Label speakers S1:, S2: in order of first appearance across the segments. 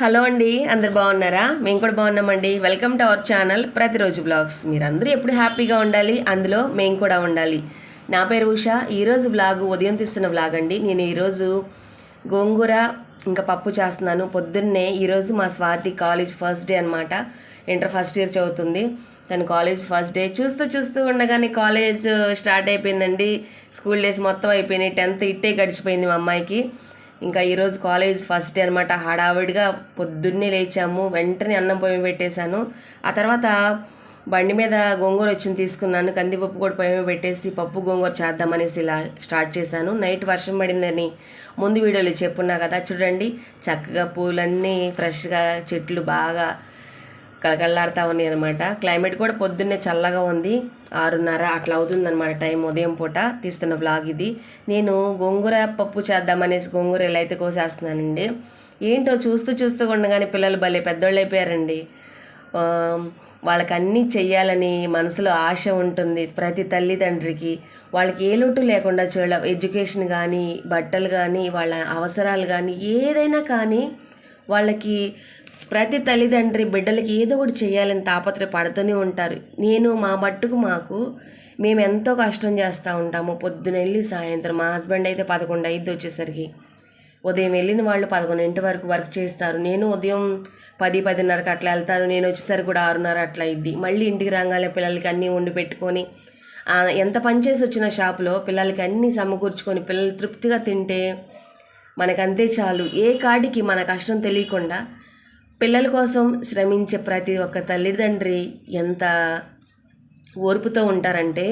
S1: Hello అండి అందరు బాగున్నారా? మేము కూడా బాగున్నామండి. వెల్కమ్ టు అవర్ ఛానల్ ప్రతిరోజు బ్లాగ్స్ మీరందరూ ఎప్పుడు హ్యాపీగా ఉండాలి? అందులో మేము కూడా ఉండాలి. నా పేరు ఉష. ఈరోజు వ్లాగ్ ఉదయం తీస్తున్న వ్లాగ్ అండి. నేను ఈరోజు గోంగూర ఇంకా పప్పు చేస్తున్నాను. పొద్దున్నే ఈరోజు మా స్వాతి కాలేజ్ ఫస్ట్ డే అనమాట ఇంటర్ ఫస్ట్ ఇయర్ చదువుతుంది. తను కాలేజ్ ఫస్ట్ డే చూస్తూ చూస్తూ ఉండగానే కాలేజ్ స్టార్ట్ అయిపోయిందండి. స్కూల్ డేస్ మొత్తం అయిపోయినాయి. టెన్త్ ఇట్టే గడిచిపోయింది మా అమ్మాయికి. ఇంకా ఈరోజు కాలేజ్ ఫస్ట్ డే అనమాట హడావిడిగా పొద్దున్నే లేచాము. వెంటనే అన్నం పొయ్యి పెట్టేశాను. ఆ తర్వాత బండి మీద గోంగూర వచ్చింది తీసుకున్నాను. కందిపప్పు కూడా పొయ్యి పెట్టేసి పప్పు గోంగూర చేద్దామనేసి ఇలా స్టార్ట్ చేశాను. నైట్ వర్షం పడిందని ముందు వీడియోలో చెప్పున్నా కదా. చూడండి చక్కగా పూలన్నీ ఫ్రెష్గా చెట్లు బాగా కళకళలాడుతూ ఉన్నాయి అనమాట క్లైమేట్ కూడా పొద్దున్నే చల్లగా ఉంది. ఆరున్నర అట్లా అవుతుందన్నమాట టైం ఉదయం పూట తీస్తున్న వ్లాగ్ ఇది. నేను గోంగూర పప్పు చేద్దామనేసి గోంగూర ఎలా అయితే కోసేస్తున్నానండి ఏంటో చూస్తూ చూస్తూ ఉండగానే పిల్లలు భలే పెద్దోళ్ళు అయిపోయారండి. వాళ్ళకి అన్నీ చెయ్యాలని మనసులో ఆశ ఉంటుంది ప్రతి తల్లిదండ్రికి. వాళ్ళకి ఏ లోటు లేకుండా చూడ ఎడ్యుకేషన్ కానీ బట్టలు కానీ వాళ్ళ అవసరాలు కానీ ఏదైనా కానీ వాళ్ళకి ప్రతి తల్లిదండ్రి బిడ్డలకి ఏదో ఒకటి చేయాలని తాపత్ర పడుతూనే ఉంటారు. నేను మా మట్టుకు మాకు మేము ఎంతో కష్టం చేస్తూ ఉంటాము. పొద్దున వెళ్ళి సాయంత్రం మా హస్బెండ్ అయితే పదకొండు ఐదు వచ్చేసరికి. ఉదయం వెళ్ళిన వాళ్ళు పదకొండింటి వరకు వర్క్ చేస్తారు. నేను ఉదయం పది పదిన్నరకు అట్లా వెళ్తాను. నేను వచ్చేసరికి కూడా ఆరున్నర అట్లా అయింది మళ్ళీ ఇంటికి రాగానే పిల్లలకి అన్నీ వండి పెట్టుకొని ఎంత పనిచేసి వచ్చిన షాప్లో పిల్లలకి అన్నీ సమకూర్చుకొని పిల్లలు తృప్తిగా తింటే మనకంతే చాలు. ఏ కాడికి మన కష్టం తెలియకుండా పిల్లల కోసం శ్రమించే ప్రతి ఒక్క తల్లిదండ్రి ఎంత ఓర్పుతో ఉంటారంటే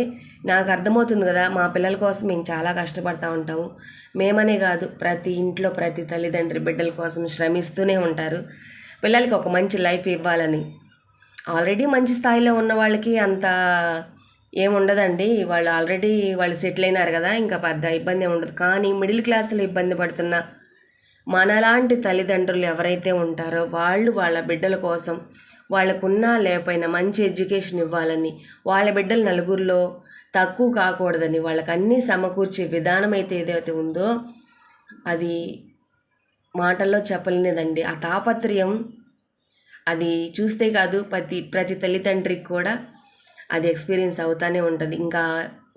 S1: నాకు అర్థమవుతుంది కదా మా పిల్లల కోసం మేము చాలా కష్టపడతా ఉంటాము. మేమనే కాదు ప్రతి ఇంట్లో ప్రతి తల్లిదండ్రి బిడ్డల కోసం శ్రమిస్తూనే ఉంటారు. పిల్లలకి ఒక మంచి లైఫ్ ఇవ్వాలని. ఆల్రెడీ మంచి స్థాయిలో ఉన్న వాళ్ళకి అంత ఏముండదండి వాళ్ళు ఆల్రెడీ వాళ్ళు సెటిల్ అయినారు కదా ఇంకా పెద్ద ఇబ్బంది ఏమి ఉండదు. కానీ మిడిల్ క్లాస్లో ఇబ్బంది పడుతున్న మనలాంటి తల్లిదండ్రులు ఎవరైతే ఉంటారో వాళ్ళు వాళ్ళ బిడ్డల కోసం వాళ్ళకున్నా లేకపోయినా మంచి ఎడ్యుకేషన్ ఇవ్వాలని వాళ్ళ బిడ్డలు నలుగురిలో తక్కువ కాకూడదని వాళ్ళకి అన్నీ సమకూర్చే విధానం అయితే ఏదైతే ఉందో అది మాటల్లో చెప్పలేనిదండి ఆ తాపత్రయం అది చూస్తే కాదు ప్రతి ప్రతి తల్లిదండ్రికి కూడా అది ఎక్స్పీరియన్స్ అవుతానే ఉంటుంది. ఇంకా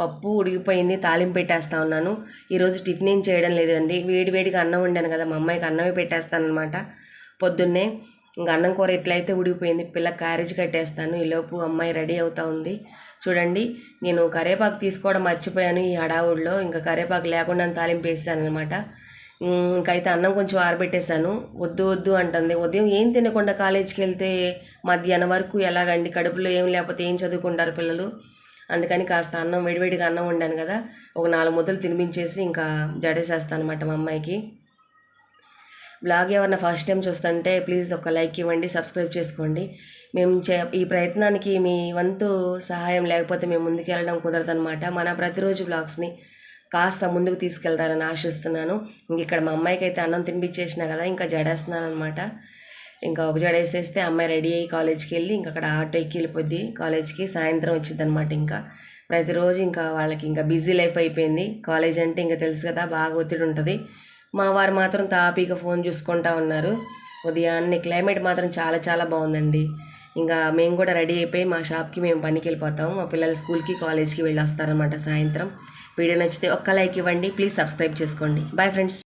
S1: పప్పు ఉడికిపోయింది తాలింపు పెట్టేస్తా ఉన్నాను. ఈరోజు టిఫిన్ ఏం చేయడం లేదండి. వేడివేడిగా అన్నం వండాను కదా మా అమ్మాయికి అన్నమే పెట్టేస్తాను అనమాట పొద్దున్నే ఇంకా అన్నం కూర ఎట్లయితే ఉడికిపోయింది పిల్ల క్యారేజ్ కట్టేస్తాను. ఈలోపు అమ్మాయి రెడీ అవుతా ఉంది. చూడండి నేను కరేపాకు తీసుకోవడం మర్చిపోయాను ఈ హడావుడిలో. ఇంకా కరేపాకు లేకుండా తాలింపు వేసాను అనమాట ఇంకైతే అన్నం కొంచెం ఆరబెట్టేశాను. వద్దు వద్దు అంటుంది. ఉదయం ఏం తినకుండా కాలేజీకి వెళ్తే మధ్యాహ్నం వరకు ఎలాగండి? కడుపులో ఏం లేకపోతే ఏం చదువుకుంటారు పిల్లలు? అందుకని కాస్త అన్నం వేడివేడిగా అన్నం వండాను కదా ఒక నాలుగు ముద్దలు తినిపించేసి ఇంకా జడేసేస్తాను అనమాట మా అమ్మాయికి. బ్లాగ్ ఎవరన్నా ఫస్ట్ టైం చూస్తుంటే ప్లీజ్ ఒక లైక్ ఇవ్వండి సబ్స్క్రైబ్ చేసుకోండి. మేము చే ఈ ప్రయత్నానికి మీ వంతు సహాయం లేకపోతే మేము ముందుకు వెళ్ళడం కుదరదనమాట మన ప్రతిరోజు బ్లాగ్స్ని కాస్త ముందుకు తీసుకెళ్తారని ఆశిస్తున్నాను. ఇంక ఇక్కడ మా అమ్మాయికి అయితే అన్నం తినిపించేసిన కదా ఇంకా జడేస్తున్నాను అనమాట ఇంకా ఒక జడ వేసేస్తే అమ్మాయి రెడీ అయ్యి కాలేజ్కి వెళ్ళి ఇంకా అక్కడ ఆటో ఎక్కి వెళ్ళిపోద్ది కాలేజ్కి సాయంత్రం వచ్చింది అనమాట ఇంకా. ప్రతిరోజు ఇంకా వాళ్ళకి ఇంకా బిజీ లైఫ్ అయిపోయింది. కాలేజ్ అంటే ఇంకా తెలుసు కదా బాగా ఒత్తిడి ఉంటుంది. మా వారు మాత్రం తాపీగా ఫోన్ చూసుకుంటా ఉన్నారు. ఉదయాన్నే క్లైమేట్ మాత్రం చాలా చాలా బాగుందండి. ఇంకా మేము కూడా రెడీ అయిపోయి మా షాప్కి మేము పనికి వెళ్ళిపోతాం. మా పిల్లలు స్కూల్కి కాలేజ్కి వెళ్ళి వస్తారనమాట సాయంత్రం. వీడియో నచ్చితే ఒక్క లైక్ ఇవ్వండి. ప్లీజ్ సబ్స్క్రైబ్ చేసుకోండి. Bye friends.